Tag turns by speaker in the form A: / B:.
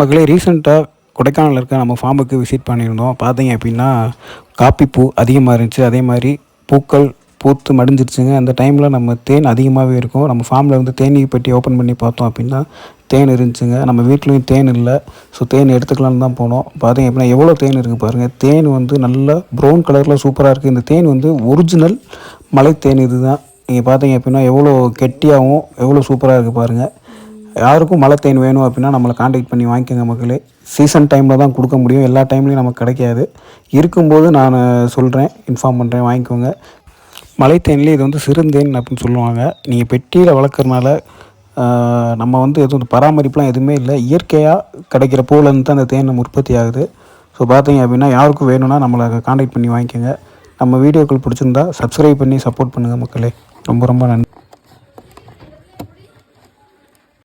A: மக்களே ரீசெண்டாக கொடைக்கானலில் இருக்க நம்ம ஃபார்முக்கு விசிட் பண்ணியிருந்தோம். பார்த்தீங்க அப்படின்னா காப்பி பூ அதிகமாக இருந்துச்சு. அதே மாதிரி பூக்கள் பூத்து மடிஞ்சிருச்சுங்க. அந்த டைமில் நம்ம தேன் அதிகமாகவே இருக்கும். நம்ம ஃபார்மில் வந்து தேனீ பெட்டி ஓப்பன் பண்ணி பார்த்தோம் அப்படின்னா தேன் இருந்துச்சுங்க. நம்ம வீட்லேயும் தேன் இல்லை. ஸோ தேன் எடுத்துக்கலான்னு தான் போனோம். பார்த்தீங்க அப்படின்னா எவ்வளோ தேன் இருக்குது பாருங்கள் தேன் வந்து நல்லா ப்ரௌன் கலரில் சூப்பராக இருக்குது இந்த தேன் வந்து ஒரிஜினல் மலை தேன் இது தான் நீங்கள் பார்த்தீங்க அப்படின்னா எவ்வளோ கெட்டியாகவும் எவ்வளோ சூப்பராக இருக்குது பாருங்கள் யாருக்கும் மழை தேன் வேணும் அப்படின்னா நம்மளை காண்டாக்ட் பண்ணி வாங்கிக்கோங்க மக்களே. சீசன் டைமில் தான் கொடுக்க முடியும். எல்லா டைம்லையும் நமக்கு கிடைக்காது. இருக்கும்போது நான் சொல்கிறேன் இன்ஃபார்ம் பண்ணுறேன் வாங்கிக்கோங்க. மலை தேன்லேயே இது வந்து சிறுந்தேன் அப்படின்னு சொல்லுவாங்க. நீங்கள் பெட்டியில் வளர்க்குறனால நம்ம வந்து எதுவும் பராமரிப்புலாம் எதுவுமே இல்லை. இயற்கையாக கிடைக்கிற பூலேருந்து தான் அந்த தேன் நம்ம உற்பத்தி ஆகுது. ஸோ பார்த்தீங்க அப்படின்னா யாருக்கும் வேணும்னா நம்மளை காண்டாக்ட் பண்ணி வாங்கிக்கோங்க. நம்ம வீடியோக்கள் பிடிச்சிருந்தா சப்ஸ்கிரைப் பண்ணி சப்போர்ட் பண்ணுங்கள் மக்களே. ரொம்ப ரொம்ப நன்றி.